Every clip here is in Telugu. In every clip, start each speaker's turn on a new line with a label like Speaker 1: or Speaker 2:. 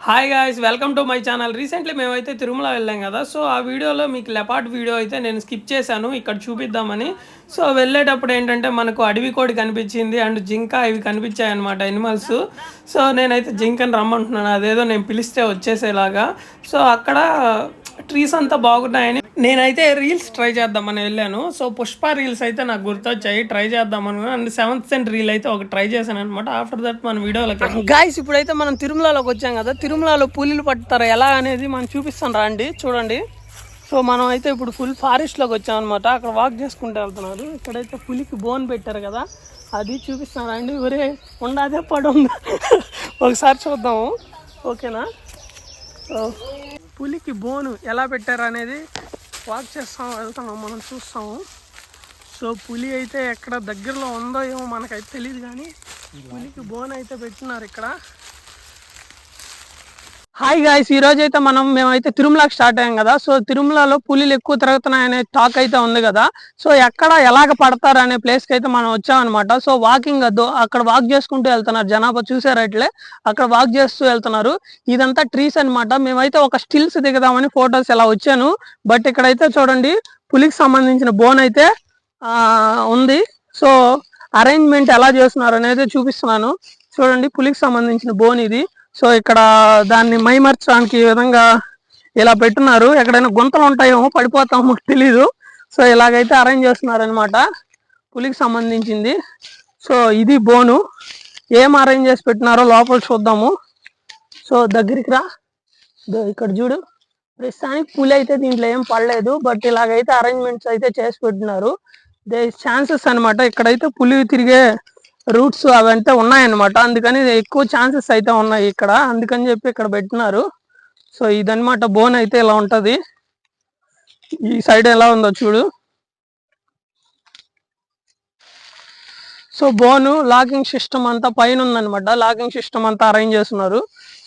Speaker 1: Hi guys welcome to my channel recently మేమైతే తిరుమల వెళ్ళాం కదా సో ఆ వీడియోలో మీకు లెపాట్ వీడియో అయితే నేను స్కిప్ చేశాను ఇక్కడ చూపిద్దామని. సో వెళ్ళేటప్పుడు ఏంటంటే మనకు అడవి కోడి కనిపించింది అండ్ జింక ఇవి కనిపించాయి అనమాట ఎనిమల్స్ సో నేనైతే జింకని రమ్మంటున్నాను అదేదో నేను పిలిస్తే వచ్చేసేలాగా. సో అక్కడ ట్రీస్ అంతా బాగున్నాయని నేనైతే రీల్స్ ట్రై చేద్దామని వెళ్ళాను. సో పుష్ప రీల్స్ అయితే నాకు గుర్తొచ్చాయి. ట్రై చేద్దామని అండ్ సెవెంత్ సెంట్ రీల్ అయితే ఒక ట్రై చేశాను అనమాట ఆఫ్టర్ దట్ మన వీడియోలకి గాయస్ ఇప్పుడైతే మనం తిరుమలలోకి వచ్చాం కదా. తిరుమలలో పులిలు పట్టుతారు? ఎలా అనేది మనం చూపిస్తాను రండి. చూడండి. సో మనం అయితే ఇప్పుడు ఫుల్ ఫారెస్ట్లోకి వచ్చాం అనమాట అక్కడ వాక్ చేసుకుంటూ వెళ్తున్నారు. ఇక్కడైతే పులికి బోన్ పెట్టారు కదా. అది చూపిస్తాను రండి. ఒరే ఉండదే పడుందా? ఒకసారి చూద్దాము. ఓకేనా? సో పులికి బోను ఎలా పెట్టారు అనేది వాక్ చేస్తాం వెళ్తున్నాం మనం చూస్తాము. సో పులి అయితే ఎక్కడ దగ్గరలో ఉందో ఏమో మనకైతే తెలియదు కానీ పులికి బోన్ అయితే పెట్టినారు ఇక్కడ. హాయ్ గాయస్ ఈ రోజు అయితే మనం మేమైతే తిరుమలకి స్టార్ట్ అయ్యాం కదా. సో తిరుమలలో పులిలు ఎక్కువ తిరుగుతున్నాయనే టాక్ అయితే ఉంది కదా. సో ఎక్కడ ఎలాగ పడతారు అనే ప్లేస్కి అయితే మనం వచ్చామన్నమాట. సో వాకింగ్ అద్దు అక్కడ వాక్ చేసుకుంటూ వెళ్తున్నారు జనాభా. చూసారట్లే అక్కడ వాక్ చేస్తూ వెళ్తున్నారు. ఇదంతా ట్రీస్ అన్నమాట. మేమైతే ఒక స్టిల్స్ దిగదామని ఫొటోస్ ఇలా వచ్చాను. బట్ ఇక్కడైతే చూడండి పులికి సంబంధించిన బోన్ అయితే ఆ ఉంది. సో అరేంజ్మెంట్ ఎలా చేస్తున్నారు అనేది చూపిస్తున్నాను. చూడండి పులికి సంబంధించిన బోన్ ఇది. సో ఇక్కడ దాన్ని మైమర్చడానికి ఈ విధంగా ఇలా పెట్టున్నారు. ఎక్కడైనా గుంతలు ఉంటాయేమో పడిపోతామో తెలీదు. సో ఇలాగైతే అరేంజ్ చేస్తున్నారనమాట పులికి సంబంధించింది. సో ఇది బోను. ఏం అరేంజ్ చేసి పెట్టినారో లోపల చూద్దాము. సో దగ్గరికి రా. ఇక్కడ చూడు. ప్రస్తుతానికి పులి అయితే దీంట్లో ఏం పడలేదు బట్ ఇలాగైతే అరేంజ్మెంట్స్ అయితే చేసి పెట్టినారు. దే ఛాన్సెస్ అన్నమాట. ఇక్కడైతే పులి తిరిగే రూట్స్ అవంతా ఉన్నాయన్నమాట. అందుకని ఎక్కువ ఛాన్సెస్ అయితే ఉన్నాయి ఇక్కడ. అందుకని చెప్పి ఇక్కడ పెట్టినారు. సో ఇదనమాట బోన్ అయితే ఇలా ఉంటది. ఈ సైడ్ ఎలా ఉందో చూడు. సో బోను లాకింగ్ సిస్టమ్ అంతా పైన ఉందన్నమాట. లాకింగ్ సిస్టమ్ అంతా అరేంజ్ చేస్తున్నారు.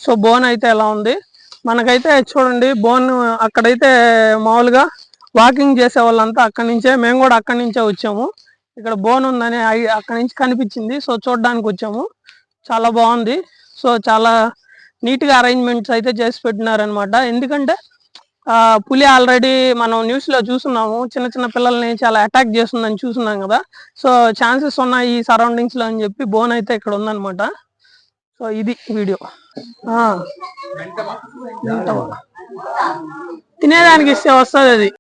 Speaker 1: సో బోన్ అయితే ఎలా ఉంది? మనకైతే చూడండి బోన్ అక్కడైతే మామూలుగా వాకింగ్ చేసే వాళ్ళంతా అక్కడి నుంచే మేము కూడా అక్కడి నుంచే వచ్చాము. ఇక్కడ బోన్ ఉందని అక్కడి నుంచి కనిపించింది. సో చూడడానికి వచ్చాము. చాలా బాగుంది. సో చాలా నీట్గా అరేంజ్మెంట్స్ అయితే చేసి పెట్టినారనమాట ఎందుకంటే పులి ఆల్రెడీ మనం న్యూస్లో చూస్తున్నాము. చిన్న చిన్న పిల్లల్ని చాలా అటాక్ చేస్తుందని చూస్తున్నాం కదా. సో ఛాన్సెస్ ఉన్నాయి ఈ సరౌండింగ్స్లో అని చెప్పి బోన్ అయితే ఇక్కడ ఉందన్నమాట. సో ఇది వీడియో. ఆ, తినేదానికి ఇస్తే వస్తుంది అది.